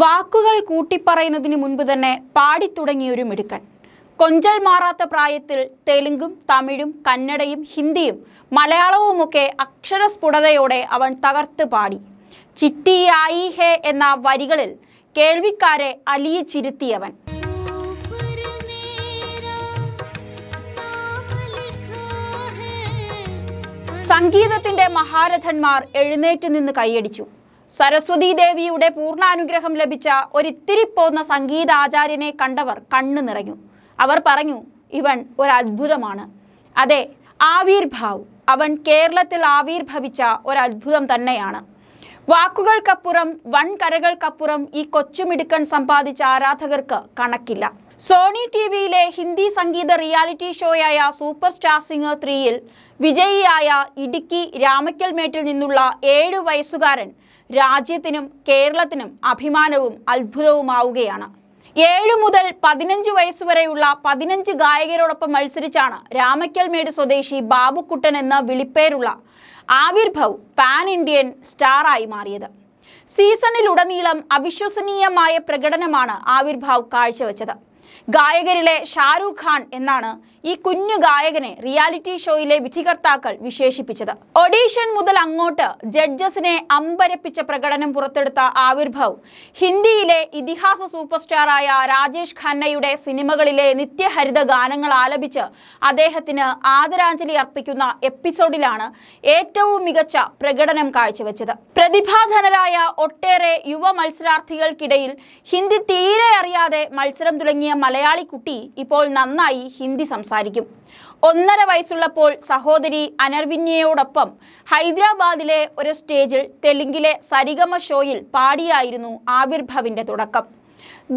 വാക്കുകൾ കൂട്ടിപ്പറയുന്നതിന് മുൻപ് തന്നെ പാടിത്തുടങ്ങിയൊരു മിടുക്കൻ. കൊഞ്ചൽ മാറാത്ത പ്രായത്തിൽ തെലുങ്കും തമിഴും കന്നഡയും ഹിന്ദിയും മലയാളവുമൊക്കെ അക്ഷരസ്ഫുടതയോടെ അവൻ തകർത്ത് പാടി. ചിട്ടിയായി ഹേ എന്ന വരികളിൽ കേൾവിക്കാരെ അലിയിച്ചിരുത്തിയവൻ. സംഗീതത്തിന്റെ മഹാരഥന്മാർ എഴുന്നേറ്റ് നിന്ന് കൈയടിച്ചു. സരസ്വതീ ദേവിയുടെ പൂർണാനുഗ്രഹം ലഭിച്ച ഒരിത്തിരി പോന്ന സംഗീതാചാര്യനെ കണ്ടവർ കണ്ണു നിറഞ്ഞു. അവർ പറഞ്ഞു ഇവൻ ഒരു അത്ഭുതമാണ് അതെ ആവിർഭാവ് അവൻ കേരളത്തിൽ ആവിർഭവിച്ച ഒരു അത്ഭുതം തന്നെയാണ്. വാക്കുകൾക്കപ്പുറം വൻകരകൾക്കപ്പുറം ഈ കൊച്ചുമിടുക്കൻ സമ്പാദിച്ച ആരാധകർക്ക് കണക്കില്ല. സോണി ടി വിയിലെ ഹിന്ദി സംഗീത റിയാലിറ്റി ഷോയായ സൂപ്പർ സ്റ്റാർ സിംഗർ ത്രീയിൽ വിജയിയായ ഇടുക്കി രാമക്കൽമേട്ടിൽ നിന്നുള്ള ഏഴു വയസ്സുകാരൻ രാജ്യത്തിനും കേരളത്തിനും അഭിമാനവും അത്ഭുതവുമാവുകയാണ്. ഏഴു മുതൽ പതിനഞ്ച് വയസ്സുവരെയുള്ള പതിനഞ്ച് ഗായകരോടൊപ്പം മത്സരിച്ചാണ് രാമയ്ക്കൽമേട് സ്വദേശി ബാബുക്കുട്ടൻ എന്ന വിളിപ്പേരുള്ള ആവിർഭവ് പാൻ ഇന്ത്യൻ സ്റ്റാറായി മാറിയത്. സീസണിലുടനീളം അവിശ്വസനീയമായ പ്രകടനമാണ് ആവിർഭാവ് കാഴ്ചവെച്ചത്. ഗായകരിലെ ഷാരൂഖ് ഖാൻ എന്നാണ് ഈ കുഞ്ഞു ഗായകനെ റിയാലിറ്റി ഷോയിലെ വിധികർത്താക്കൾ വിശേഷിപ്പിച്ചത്. ഒഡീഷൻ മുതൽ അങ്ങോട്ട് ജഡ്ജസിനെ അമ്പരപ്പിച്ച പ്രകടനം പുറത്തെടുത്ത ആവിർഭവ് ഹിന്ദിയിലെ ഇതിഹാസ സൂപ്പർ സ്റ്റാറായ രാജേഷ് ഖന്നയുടെ സിനിമകളിലെ നിത്യഹരിത ഗാനങ്ങൾ ആലപിച്ച് അദ്ദേഹത്തിന് ആദരാഞ്ജലി അർപ്പിക്കുന്ന എപ്പിസോഡിലാണ് ഏറ്റവും മികച്ച പ്രകടനം കാഴ്ചവെച്ചത്. പ്രതിഭാധനരായ ഒട്ടേറെ യുവ മത്സരാർത്ഥികൾക്കിടയിൽ ഹിന്ദി തീരെ അറിയാതെ മത്സരം തുടങ്ങിയ മലയാളി കുട്ടി ഇപ്പോൾ നന്നായി ഹിന്ദി സംസാരിക്കും. ഒന്നര വയസ്സുള്ളപ്പോൾ സഹോദരി അനർവിന്യയോടൊപ്പം ഹൈദരാബാദിലെ ഒരു സ്റ്റേജിൽ തെലുങ്കിലെ സരിഗമ ഷോയിൽ പാടിയായിരുന്നു ആവിർഭവിന്റെ തുടക്കം.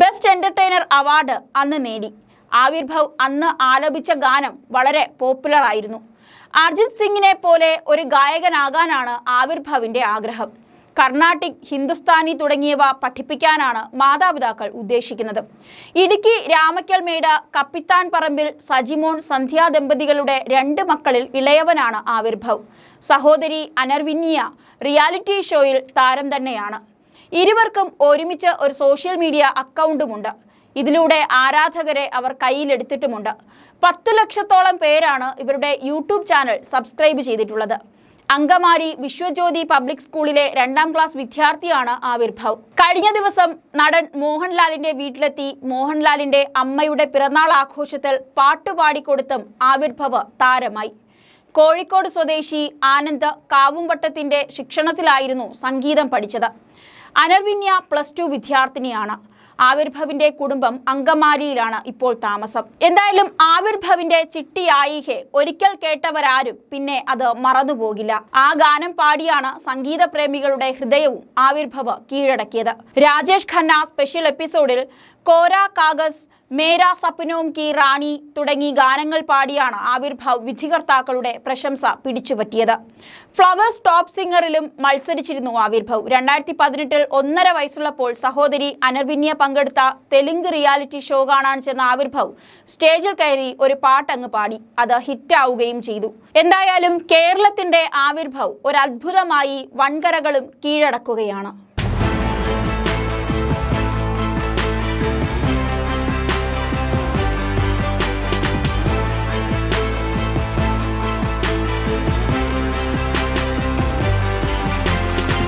ബെസ്റ്റ് എന്റർടൈനർ അവാർഡ് അന്ന് നേടി. ആവിർഭവ് അന്ന് ആലപിച്ച ഗാനം വളരെ പോപ്പുലറായിരുന്നു. അർജിത് സിംഗിനെ പോലെ ഒരു ഗായകനാകാനാണ് ആവിർഭവിന്റെ ആഗ്രഹം. കർണാട്ടിക് ഹിന്ദുസ്ഥാനി തുടങ്ങിയവ പഠിപ്പിക്കാനാണ് മാതാപിതാക്കൾ ഉദ്ദേശിക്കുന്നത്. ഇടുക്കി രാമക്കൽമേട് കപ്പിത്താൻ പറമ്പിൽ സജിമോൻ സന്ധ്യാ ദമ്പതികളുടെ രണ്ട് മക്കളിൽ ഇളയവനാണ് ആവിർഭവ്. സഹോദരി അനർവിന്യ റിയാലിറ്റി ഷോയിൽ താരം തന്നെയാണ്. ഇരുവർക്കും ഒരുമിച്ച് ഒരു സോഷ്യൽ മീഡിയ അക്കൗണ്ടുമുണ്ട്. ഇതിലൂടെ ആരാധകരെ അവർ കയ്യിലെടുത്തിട്ടുമുണ്ട്. പത്ത് ലക്ഷത്തോളം പേരാണ് ഇവരുടെ യൂട്യൂബ് ചാനൽ സബ്സ്ക്രൈബ് ചെയ്തിട്ടുള്ളത്. അങ്കമാലി വിശ്വജ്യോതി പബ്ലിക് സ്കൂളിലെ രണ്ടാം ക്ലാസ് വിദ്യാർത്ഥിയാണ് ആവിർഭവ്. കഴിഞ്ഞ ദിവസം നടൻ മോഹൻലാലിന്റെ വീട്ടിലെത്തി മോഹൻലാലിന്റെ അമ്മയുടെ പിറന്നാൾ ആഘോഷത്തിൽ പാട്ടുപാടിക്കൊടുത്തും ആവിർഭവ് താരമായി. കോഴിക്കോട് സ്വദേശി ആനന്ദ് കാവുംവട്ടത്തിന്റെ ശിക്ഷണത്തിലായിരുന്നു സംഗീതം പഠിച്ചത്. അനർവിന്യ പ്ലസ് ടു വിദ്യാർത്ഥിനിയാണ്. ആവിർഭവിന്റെ കുടുംബം അങ്കമാലിയിലാണ് ഇപ്പോൾ താമസം. എന്തായാലും ആവിർഭവിന്റെ ചിട്ടിയായിഹെ ഒരിക്കൽ കേട്ടവരാരും പിന്നെ അത് മറന്നുപോകില്ല. ആ ഗാനം പാടിയാണ് സംഗീത പ്രേമികളുടെ ഹൃദയവും ആവിർഭവ കീഴടക്കിയത്. രാജേഷ് ഖന്ന സ്പെഷ്യൽ എപ്പിസോഡിൽ കോര കാഗസ് മേരാ സപ്നോം കി റാണി തുടങ്ങി ഗാനങ്ങൾ പാടിയാണ് ആവിർഭാവ് വിധികർത്താക്കളുടെ പ്രശംസ പിടിച്ചുപറ്റിയത്. Flowers top സിംഗറിലും മത്സരിച്ചിരുന്നു Avirbhav. രണ്ടായിരത്തി പതിനെട്ടിൽ ഒന്നര വയസ്സുള്ളപ്പോൾ സഹോദരി അനർവിന്യ പങ്കെടുത്ത തെലുങ്ക് റിയാലിറ്റി ഷോ കാണാൻ ചെന്ന ആവിർഭവ് സ്റ്റേജിൽ കയറി ഒരു പാട്ടങ്ങ് പാടി. അത് ഹിറ്റാവുകയും ചെയ്തു. എന്തായാലും കേരളത്തിന്റെ ആവിർഭവ് ഒരു അത്ഭുതമായി വൻകരകളും കീഴടക്കുകയാണ്.